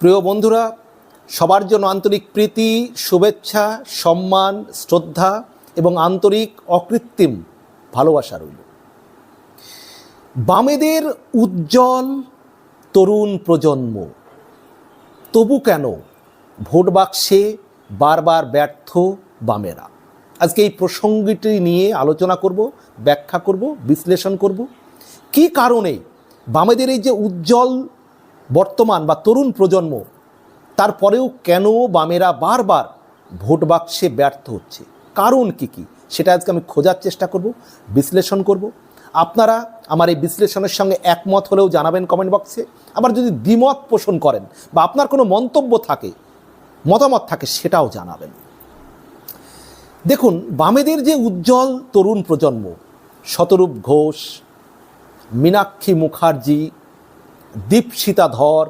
প্রিয় বন্ধুরা, সবার জন্য আন্তরিক প্রীতি, শুভেচ্ছা, সম্মান, শ্রদ্ধা এবং আন্তরিক অকৃত্রিম ভালোবাসা রইল। বামেদের উজ্জ্বল তরুণ প্রজন্ম, তবু কেন ভোট বাক্সে বারবার ব্যর্থ বামেরা? আজকে এই প্রসঙ্গটি নিয়ে আলোচনা করব, ব্যাখ্যা করব, বিশ্লেষণ করব। কি কারণে বামেদের এই যে উজ্জ্বল বর্তমান বা তরুণ প্রজন্ম, তারপরেও কেন বামেরা বারবার ভোট বাক্সে ব্যর্থ হচ্ছে? কারণ কি কি? সেটা আজকে আমি খোঁজার চেষ্টা করব, বিশ্লেষণ করব। আপনারা আমার এই বিশ্লেষণের সঙ্গে একমত হলেও জানাবেন কমেন্ট বক্সে আবার যদি দ্বিমত পোষণ করেন বা আপনার কোনো মন্তব্য থাকে, মতামত থাকে, সেটাও জানাবেন। দেখুন, বামেদের যে উজ্জ্বল তরুণ প্রজন্ম, শতরূপ ঘোষ, মীনাক্ষী মুখার্জি দীপশিতা ধর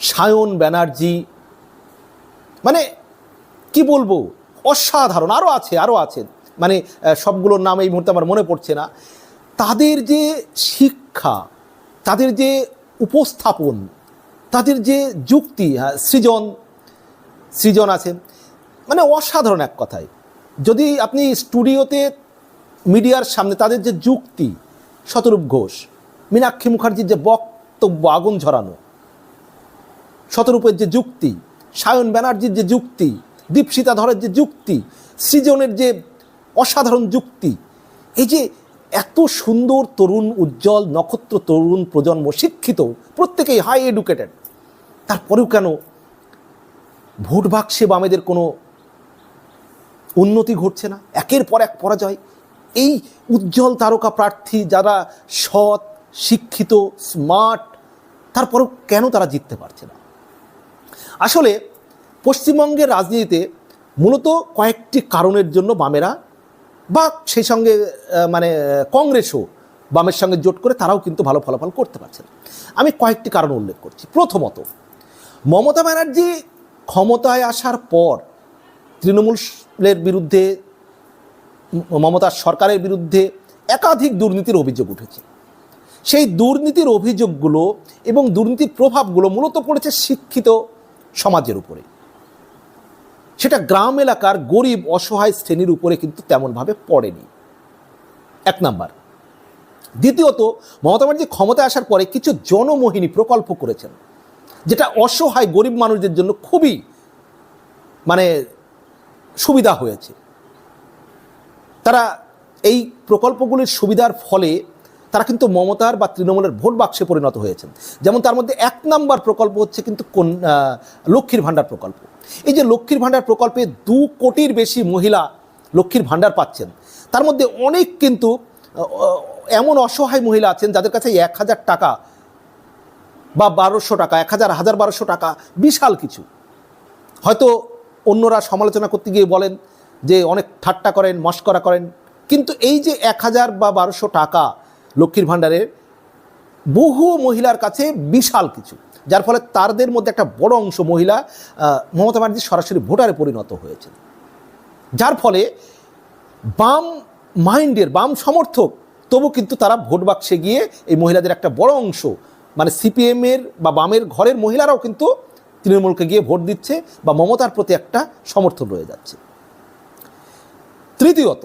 সায়ন ব্যানার্জি মানে কি বলব অসাধারণ আরও আছে আরও আছে। মানে সবগুলোর নাম এই মুহূর্তে আমার মনে পড়ছে না। তাদের যে শিক্ষা তাদের যে উপস্থাপন তাদের যে যুক্তি হ্যাঁ, সৃজন সৃজন আছে মানে অসাধারণ এক কথায়। যদি আপনি স্টুডিওতে মিডিয়ার সামনে তাদের যে যুক্তি শতরূপ ঘোষ মীনাক্ষী মুখার্জির যে বক্তব্য আগুন ঝরানো। শতরূপের যে যুক্তি, সায়ন ব্যানার্জির যে যুক্তি, দীপশিতা ধরের যে যুক্তি, সৃজনের যে অসাধারণ যুক্তি, এই যে এত সুন্দর তরুণ, উজ্জ্বল নক্ষত্র তরুণ প্রজন্ম, শিক্ষিত, প্রত্যেকেই হাই এডুকেটেড তারপরেও কেন ভোট বাক্সে বামেদের কোনো উন্নতি ঘটছে না? একের পর এক পরাজয়। এই উজ্জ্বল তারকা প্রার্থী যারা সৎ, শিক্ষিত স্মার্ট তারপরেও কেন তারা জিততে পারছে না? আসলে পশ্চিমবঙ্গের রাজনীতিতে মূলত কয়েকটি কারণের জন্য বামেরা বা সেই সঙ্গে মানে কংগ্রেসও বামের সঙ্গে জোট করে তারাও কিন্তু ভালো ফলাফল করতে পারছে না। আমি কয়েকটি কারণ উল্লেখ করছি। প্রথমত, মমতা ব্যানার্জি ক্ষমতায় আসার পর তৃণমূলের বিরুদ্ধে, মমতার সরকারের বিরুদ্ধে একাধিক দুর্নীতির অভিযোগ উঠেছে। সেই দুর্নীতির অভিযোগগুলো এবং দুর্নীতির প্রভাবগুলো মূলত পড়েছে শিক্ষিত সমাজের উপরে। সেটা গ্রাম এলাকার গরিব, অসহায় শ্রেণির উপরে কিন্তু তেমনভাবে পড়েনি। এক নাম্বার। দ্বিতীয়ত, মমতা ব্যানার্জি ক্ষমতায় আসার পরে কিছু জনমোহিনী প্রকল্প করেছেন, যেটা অসহায় গরিব মানুষদের জন্য খুবই মানে সুবিধা হয়েছে। তারা এই প্রকল্পগুলির সুবিধার ফলে তারা কিন্তু মমতার বা তৃণমূলের ভোট বাক্সে পরিণত হয়েছেন। যেমন তার মধ্যে এক নাম্বার প্রকল্প হচ্ছে কিন্তু কোন লক্ষ্মীর ভাণ্ডার প্রকল্প। এই যে লক্ষ্মীর ভাণ্ডার প্রকল্পে দু কোটির বেশি মহিলা লক্ষ্মীর ভাণ্ডার পাচ্ছেন। তার মধ্যে অনেক কিন্তু এমন অসহায় মহিলা আছেন যাদের কাছে এক হাজার টাকা বা বারোশো টাকা, এক হাজার হাজার বারোশো টাকা বিশাল কিছু। হয়তো অন্যরা সমালোচনা করতে গিয়ে বলেন যে অনেক ঠাট্টা করেন, মস্করা করেন। কিন্তু এই যে এক হাজার বা বারোশো টাকা লক্ষ্মীর ভাণ্ডারের বহু মহিলার কাছে বিশাল কিছু, যার ফলে তাদের মধ্যে একটা বড় অংশ মহিলা মমতা ব্যানার্জির সরাসরি ভোটারে পরিণত হয়েছে যার ফলে বাম মাইন্ডের, বাম সমর্থক, তবু কিন্তু তারা ভোট বাক্সে গিয়ে এই মহিলাদের একটা বড় অংশ মানে সিপিএমের বা বামের ঘরের মহিলারাও কিন্তু তৃণমূলকে গিয়ে ভোট দিচ্ছে বা মমতার প্রতি একটা সমর্থন রয়ে যাচ্ছে। তৃতীয়ত,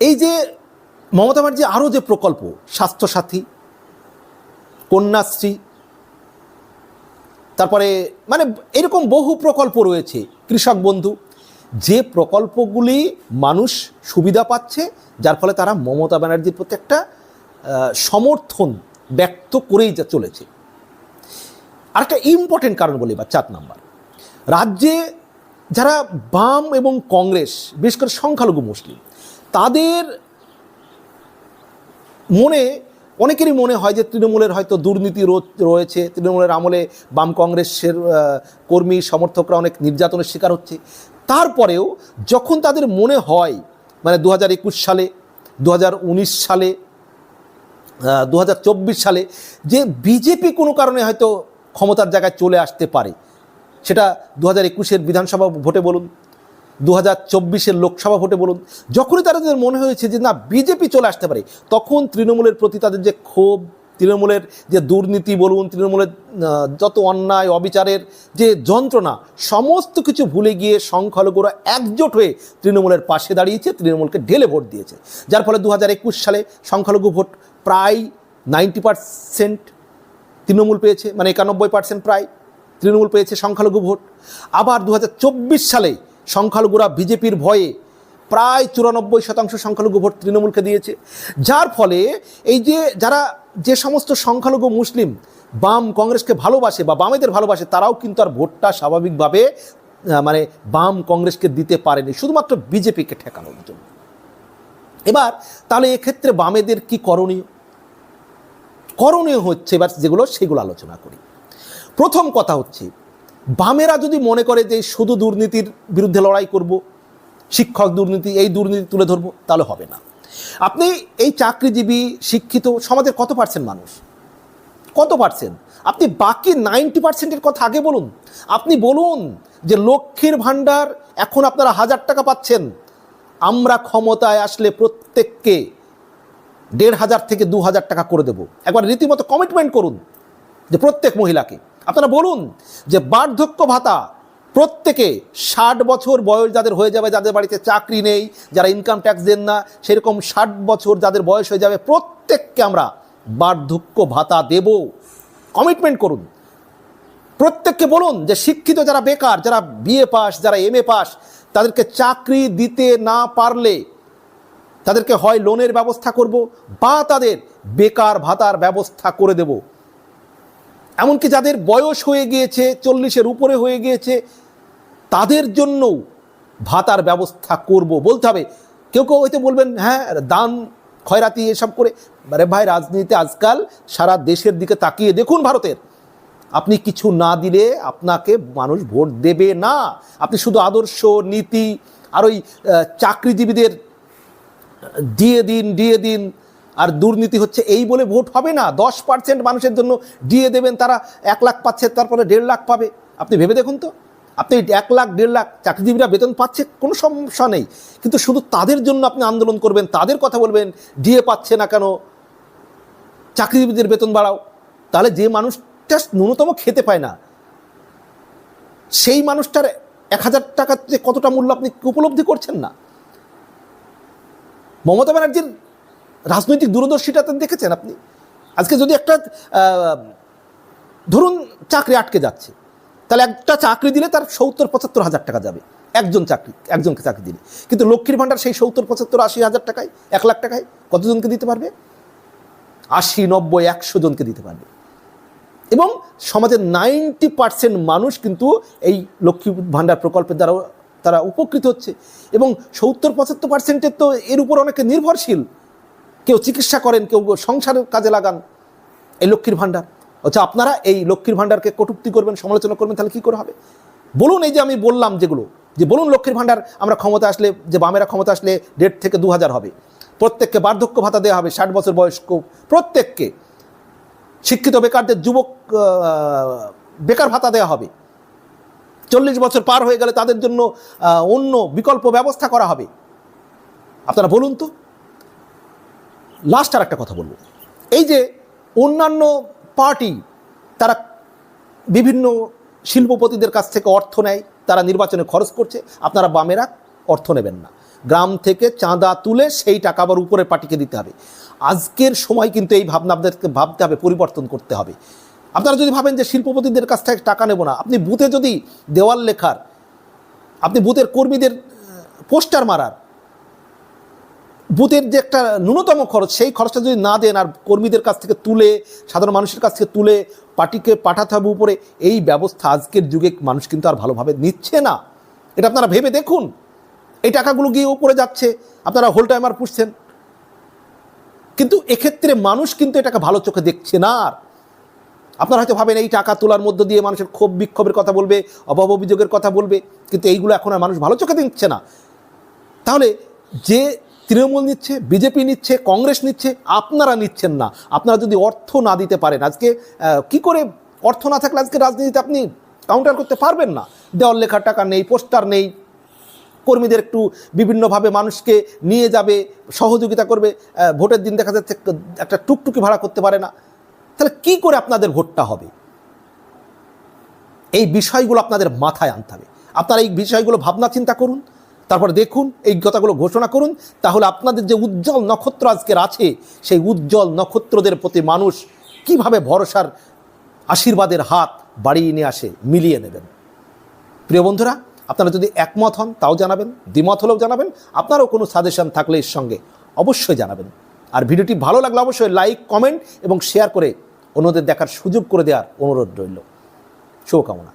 এই যে মমতা ব্যানার্জি আরও যে প্রকল্প, স্বাস্থ্যসাথী, কন্যাশ্রী, তারপরে মানে এরকম বহু প্রকল্প রয়েছে, কৃষক বন্ধু। যে প্রকল্পগুলি মানুষ সুবিধা পাচ্ছে, যার ফলে তারা মমতা ব্যানার্জির প্রতি একটা সমর্থন ব্যক্ত করেই যা চলেছে। আরেকটা ইম্পর্টেন্ট কারণ বলি বা চার নাম্বার। রাজ্যে যারা বাম এবং কংগ্রেস, বিশেষ করে সংখ্যালঘু মুসলিম, তাদের মনে, অনেকেরই মনে হয় যে তৃণমূলের হয়তো দুর্নীতি রয়েছে, তৃণমূলের আমলে বাম কংগ্রেসের কর্মী, সমর্থকরা অনেক নির্যাতনের শিকার হচ্ছে। তারপরেও যখন তাদের মনে হয় মানে দু হাজার একুশ সালে দু হাজার উনিশ সালে দু হাজার চব্বিশ সালে যে বিজেপি কোনো কারণে হয়তো ক্ষমতার জায়গায় চলে আসতে পারে, সেটা দু হাজার একুশের বিধানসভা ভোটে বলুন দু হাজার লোকসভা ভোটে বলুন, যখনই তারা তাদের মনে হয়েছে যে না, বিজেপি চলে আসতে পারে, তখন তৃণমূলের প্রতি তাদের যে ক্ষোভ, তৃণমূলের যে দুর্নীতি বলুন, তৃণমূলের যত অন্যায়, অবিচারের যে যন্ত্রণা, সমস্ত কিছু ভুলে গিয়ে সংখ্যালঘুরা একজোট হয়ে তৃণমূলের পাশে দাঁড়িয়েছে, তৃণমূলকে ঢেলে ভোট দিয়েছে। যার ফলে দু হাজার একুশ সালে সংখ্যালঘু ভোট প্রায় নাইনটি পার্সেন্ট তৃণমূল পেয়েছে মানে একানব্বই পার্সেন্ট প্রায় তৃণমূল পেয়েছে সংখ্যালঘু ভোট। আবার দু হাজার চব্বিশ সালে সংখ্যালঘুরা বিজেপির ভয়ে প্রায় চুরানব্বই শতাংশ সংখ্যালঘু ভোট তৃণমূলকে দিয়েছে। যার ফলে এই যে যারা যে সমস্ত সংখ্যালঘু মুসলিম বাম কংগ্রেসকে ভালোবাসে বা বামেদের ভালোবাসে, তারাও কিন্তু আর ভোটটা স্বাভাবিকভাবে মানে বাম কংগ্রেসকে দিতে পারেনি, শুধুমাত্র বিজেপিকে ঠেকানোর জন্য। এবার তাহলে এক্ষেত্রে বামেদের কি করণীয়? করণীয় হচ্ছে, এবার যেগুলো, সেগুলো আলোচনা করি। প্রথম কথা হচ্ছে বামেরা যদি মনে করে যে শুধু দুর্নীতির বিরুদ্ধে লড়াই করব, শিক্ষক দুর্নীতি, এই দুর্নীতি তুলে ধরবো, তাহলে হবে না। আপনি এই চাকরিজীবী, শিক্ষিত সমাজের কত পার্সেন্ট মানুষ? কত পার্সেন্ট আপনি বাকি নাইনটি পার্সেন্টের কথা আগে বলুন। আপনি বলুন যে লক্ষ্মীর ভাণ্ডার এখন আপনারা হাজার টাকা পাচ্ছেন। আমরা ক্ষমতায় আসলে প্রত্যেককে দেড় হাজার থেকে দু হাজার টাকা করে দেবো। একবার রীতিমতো কমিটমেন্ট করুন যে প্রত্যেক মহিলাকে। আপনারা বলুন যে বার্ধক্য ভাতা প্রত্যেকে ষাট বছর বয়স যাদের হয়ে যাবে, যাদের বাড়িতে চাকরি নেই, যারা ইনকাম ট্যাক্স দেন না, সেরকম ষাট বছর যাদের বয়স হয়ে যাবে, প্রত্যেককে আমরা বার্ধক্য ভাতা দেব। কমিটমেন্ট করুন। প্রত্যেককে বলুন যে শিক্ষিত যারা বেকার, যারা বিএ পাস, যারা এম এ পাস, তাদেরকে চাকরি দিতে না পারলে তাদেরকে হয় লোনের ব্যবস্থা করব বা তাদের বেকার ভাতার ব্যবস্থা করে দেব। এমনকি যাদের বয়স হয়ে গিয়েছে, চল্লিশের উপরে হয়ে গিয়েছে, তাদের জন্যও ভাতার ব্যবস্থা করব বলতে হবে। কেউ কেউ হয়তো বলবেন হ্যাঁ দান, খয়রাতি, এসব করে। আরে ভাই, রাজনীতিতে আজকাল সারা দেশের দিকে তাকিয়ে দেখুন ভারতের। আপনি কিছু না দিলে আপনাকে মানুষ ভোট দেবে না। আপনি শুধু আদর্শ, নীতি, আর ওই চাকরিজীবীদের দিয়ে দিন দিয়ে দিন। আর দুর্নীতি হচ্ছে এই বলে ভোট হবে না। দশ পার্সেন্ট মানুষের জন্য দিয়ে দেবেন তারা, এক লাখ পাচ্ছে, তারপরে দেড় লাখ পাবে। আপনি ভেবে দেখুন তো। আপনি এক লাখ, দেড় লাখ চাকরিজীবীরা বেতন পাচ্ছে, কোনো সমস্যা নেই। কিন্তু শুধু তাদের জন্য আপনি আন্দোলন করবেন, তাদের কথা বলবেন, দিয়ে পাচ্ছে না কেন? চাকরিজীবীদের বেতন বাড়াও। তাহলে যে মানুষটা ন্যূনতম খেতে পায় না, সেই মানুষটার এক হাজার টাকার যে কতটা মূল্য আপনি উপলব্ধি করছেন না? মমতা ব্যানার্জির রাজনৈতিক দূরদর্শিতা দেখেছেন আপনি। আজকে যদি একটা ধরুন চাকরি আটকে যাচ্ছে, তাহলে একটা চাকরি দিলে তার সত্তর পঁচাত্তর হাজার টাকা যাবে, একজন চাকরি, একজনকে চাকরি দিলে। কিন্তু লক্ষ্মীর ভাণ্ডার সেই সত্তর পঁচাত্তর আশি হাজার টাকায়, এক লাখ টাকায় কতজনকে দিতে পারবে? আশি, নব্বই, একশো জনকে দিতে পারবে। এবং সমাজের নাইনটি পার্সেন্ট মানুষ কিন্তু এই লক্ষ্মী ভাণ্ডার প্রকল্পের দ্বারা তারা উপকৃত হচ্ছে। এবং সত্তর পঁচাত্তর পার্সেন্টের তো এর উপর অনেকে নির্ভরশীল। কেউ চিকিৎসা করেন, কেউ সংসারের কাজে লাগান, এই লক্ষ্মীর ভাণ্ডার। আচ্ছা আপনারা এই লক্ষ্মীর ভাণ্ডারকে কটুক্তি করবেন, সমালোচনা করবেন, তাহলে কী করে হবে? বলুন এই যে আমি বললাম যেগুলো, যে বলুন লক্ষ্মীর ভাণ্ডার, আমরা ক্ষমতা আসলে, যে বামেরা ক্ষমতা আসলে দেড় থেকে দু হাজার হবে। প্রত্যেককে বার্ধক্য ভাতা দেওয়া হবে, ষাট বছর বয়স্ক, প্রত্যেককে শিক্ষিত বেকারদের যুবক বেকার ভাতা দেওয়া হবে। চল্লিশ বছর পার হয়ে গেলে তাদের জন্য অন্য বিকল্প ব্যবস্থা করা হবে। আপনারা বলুন তো। লাস্ট আর একটা কথা বলব। এই যে অন্যান্য পার্টি তারা বিভিন্ন শিল্পপতিদের কাছ থেকে অর্থ নেয়, তারা নির্বাচনে খরচ করছে, আপনারা বামেরা অর্থ নেবেন না। গ্রাম থেকে চাঁদা তুলে সেই টাকা আবার উপরে পার্টিকে দিতে হবে। আজকের সময় কিন্তু এই ভাবনা আপনাদেরকে ভাবতে হবে, পরিবর্তন করতে হবে। আপনারা যদি ভাবেন যে শিল্পপতিদের কাছ থেকে টাকা নেব না, আপনি বুথে যদি দেওয়াল লেখার, আপনি বুথের কর্মীদের পোস্টার মারার বুথের যে একটা ন্যূনতম খরচ, সেই খরচটা যদি না দেন আর কর্মীদের কাছ থেকে তুলে, সাধারণ মানুষের কাছ থেকে তুলে পার্টিকে পাঠাতে হবে উপরে, এই ব্যবস্থা আজকের যুগে মানুষ কিন্তু আর ভালোভাবে নিচ্ছে না। এটা আপনারা ভেবে দেখুন। এই টাকাগুলো গিয়ে উপরে যাচ্ছে, আপনারা হোল টাইমার পুষছেন। কিন্তু এক্ষেত্রে মানুষ কিন্তু এটাকে ভালো চোখে দেখছে না আর। আপনারা হয়তো ভাবেন এই টাকা তোলার মধ্য দিয়ে মানুষের ক্ষোভ বিক্ষোভের কথা বলবে, অভাব অভিযোগের কথা বলবে, কিন্তু এইগুলো এখন আর মানুষ ভালো চোখে দেখছে না। তাহলে যে তৃণমূল নিচ্ছে, বিজেপি নিচ্ছে, কংগ্রেস নিচ্ছে, আপনারা নিচ্ছেন না। আপনারা যদি অর্থ না দিতে পারেন, আজকে কি করে অর্থ না থাকলে আজকে রাজনীতিতে আপনি কাউন্টার করতে পারবেন না? দেওয়াল লেখার টাকা নেই, পোস্টার নেই, কর্মীদের একটু বিভিন্নভাবে মানুষকে নিয়ে যাবে, সহযোগিতা করবে ভোটের দিন দেখা যাচ্ছে একটা টুকটুকি ভাড়া করতে পারে না। তাহলে কি করে আপনাদের ভোটটা হবে? এই বিষয়গুলো আপনাদের মাথায় আনতে হবে। আপনারা এই বিষয়গুলো ভাবনা চিন্তা করুন তারপর দেখুন, এই কথাগুলো ঘোষণা করুন। তাহলে আপনাদের যে উজ্জ্বল নক্ষত্র আজকের আছে, সেই উজ্জ্বল নক্ষত্রদের প্রতি মানুষ কীভাবে ভরসার আশীর্বাদের হাত বাড়িয়ে নিয়ে আসে, মিলিয়ে নেবেন। প্রিয় বন্ধুরা, আপনারা যদি একমত হন, তাও জানাবেন, দ্বিমত হলেও জানাবেন, আপনারও কোনো সাজেশন থাকলে এর সঙ্গে অবশ্যই জানাবেন। আর ভিডিওটি ভালো লাগলে অবশ্যই লাইক, কমেন্ট এবং শেয়ার করে অন্যদের দেখার সুযোগ করে দেওয়ার অনুরোধ রইল। শুভকামনা।